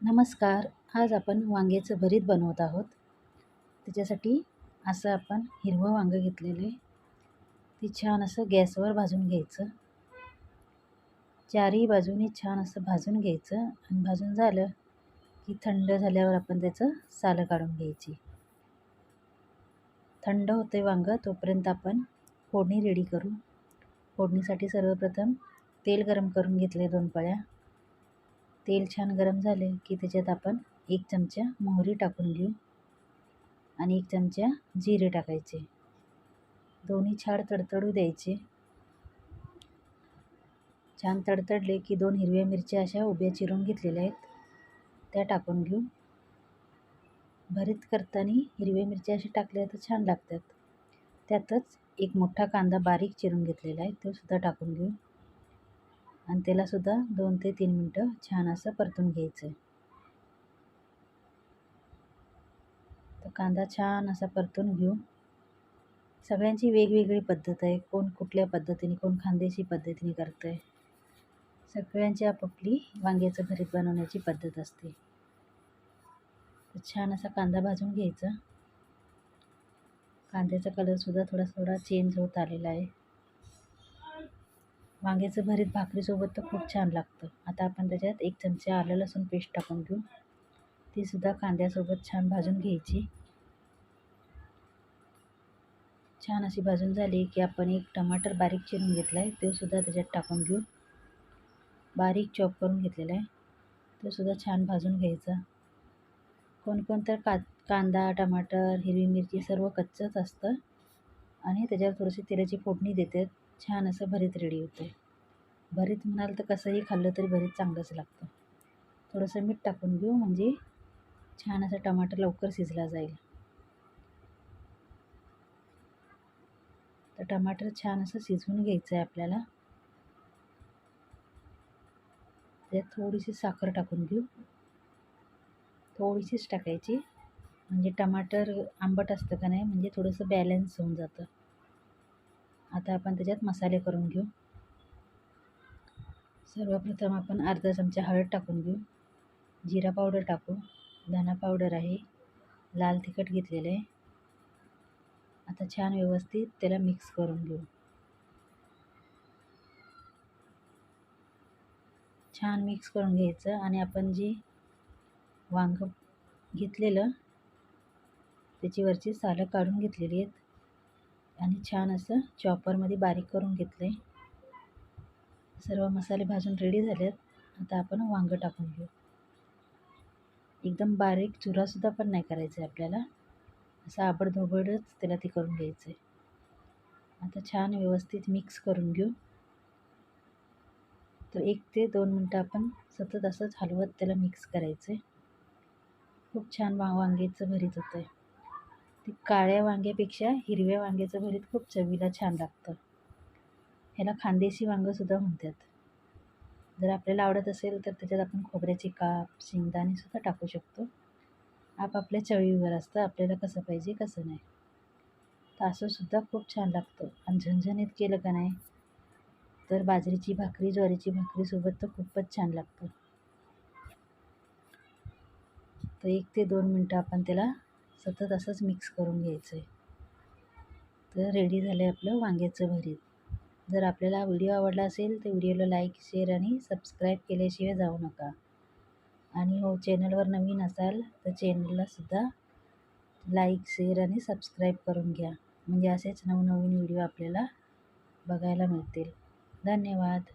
नमस्कार. आज आपण वांग्याचं भरीत बनवत आहोत. त्याच्यासाठी असं आपण हिरवं वांगं घेतलेलं आहे. ते छान असं गॅसवर भाजून घ्यायचं. चारही बाजूनी छान असं भाजून घ्यायचं आणि भाजून झालं की थंड झाल्यावर आपण त्याचं सालं काढून घ्यायची. थंड होते वांगं तोपर्यंत आपण फोडणी रेडी करू. फोडणीसाठी सर्वप्रथम तेल गरम करून घेतले दोन पळ्या. तेल छान गरम झाले की त्याच्यात आपण एक चमचा मोहरी टाकून घेऊ आणि एक चमचा जिरे टाकायचे. दोन्ही छाड तडतडू द्यायचे. छान तडतडले की दोन हिरव्या मिरच्या अशा उभ्या चिरून घेतलेल्या आहेत. त्या टाकून घेऊ. भरीत करताना हिरव्या मिरच्या अशा टाकल्या तर छान लागतात. त्यातच एक मोठा कांदा बारीक चिरून घेतलेला आहे तो सुद्धा टाकून घेऊ. आणि त्यालासुद्धा दोन ते तीन मिनटं छान असं परतून घ्यायचं आहे तर कांदा छान असा परतून घेऊ सगळ्यांची वेगवेगळी पद्धत आहे. कोण कुठल्या पद्धतीने कोण खांद्याची पद्धतीने करतं आहे सगळ्यांची आपापली वांग्याचं भरीत बनवण्याची पद्धत असते. तर छान असा कांदा भाजून घ्यायचा. कांद्याचा कलरसुद्धा थोडा थोडा चेंज होत आलेला आहे. वांग्याचं भरीत भाकरीसोबत तर खूप छान लागतं. आता आपण त्याच्यात एक चमचा आलं लसूण पेस्ट टाकून घेऊ. तीसुद्धा कांद्यासोबत छान भाजून घ्यायची. छान अशी भाजून झाली की आपण एक टमाटर बारीक चिरून घेतला आहे तो सुद्धा त्याच्यात टाकून घेऊ. बारीक चॉप करून घेतलेला आहे. तो सुद्धा छान भाजून घ्यायचा. कोणकोण तर का कांदा टमाटर हिरवी मिरची सर्व कच्चंच असतं. आणि त्याच्यावर थोडीशी तेलाची फोडणी देतात. छान असं भरीत रेडी होते भरीत म्हणाल तर कसंही खाल्लं तरी भरीत चांगलंच लागतं. थोडंसं मीठ टाकून घेऊ म्हणजे छान असं टमाटर लवकर शिजला जाईल. तर टमाटर छान असं शिजवून घ्यायचं आहे आपल्याला. त्यात थोडीशी साखर टाकून घेऊ. थोडीशीच टाकायची. म्हणजे टमाटर आंबट असतं का नाही म्हणजे थोडंसं बॅलन्स होऊन जातं. आता आपण त्याच्यात मसाले करून घेऊ. सर्वप्रथम आपण अर्धा चमचा हळद टाकून घेऊ. जिरा पावडर टाकू. धना पावडर आहे. लाल तिखट घेतलेलं आहे. आता छान व्यवस्थित त्याला मिक्स करून घेऊ. छान मिक्स करून घ्यायचं आणि आपण जे वांग घेतलेलं त्याची वरची सालं काढून घेतलेली आहेत. आणि छान असं चॉपरमध्ये बारीक करून घेतलं आहे सर्व मसाले भाजून रेडी झालेत. आता आपण वांगं टाकून घेऊ. एकदम बारीक चुरासुद्धा पण नाही करायचं आहे आपल्याला. असं आबडधोबडच त्याला ते करून घ्यायचं आहे आता छान व्यवस्थित मिक्स करून घेऊ. तर एक ते दोन मिनटं आपण सतत असंच हलवत त्याला मिक्स करायचं आहे खूप छान वा वांग्याचं भरीत होतं आहे ती काळ्या वांग्यापेक्षा हिरव्या वांग्याचं भरीत खूप चवीला छान लागतं. ह्याला खानदेशी वांगंसुद्धा म्हणतात. जर आपल्याला आवडत असेल तर त्याच्यात आपण खोबऱ्याचे काप शेंगदाणेसुद्धा टाकू शकतो. आपापल्या चवीवर असतं आपल्याला कसं पाहिजे कसं नाही. तर असंसुद्धा खूप छान लागतं. आणि झणझणीत केलं का नाही तर बाजरीची भाकरी ज्वारीची भाकरीसोबत तर खूपच छान लागतं. तर एक ते दोन मिनटं आपण त्याला सतत असंच मिक्स करून घ्यायचं आहे तर रेडी झालं आहे आपलं वांग्याचं भरीत. जर आपल्याला व्हिडिओ आवडला असेल तर व्हिडिओला लाईक शेअर आणि सबस्क्राईब केल्याशिवाय जाऊ नका. आणि हो चॅनलवर नवीन असाल तर चॅनललासुद्धा लाईक शेअर आणि सबस्क्राईब करून घ्या. म्हणजे असेच नवनवीन व्हिडिओ आपल्याला बघायला मिळतील. धन्यवाद.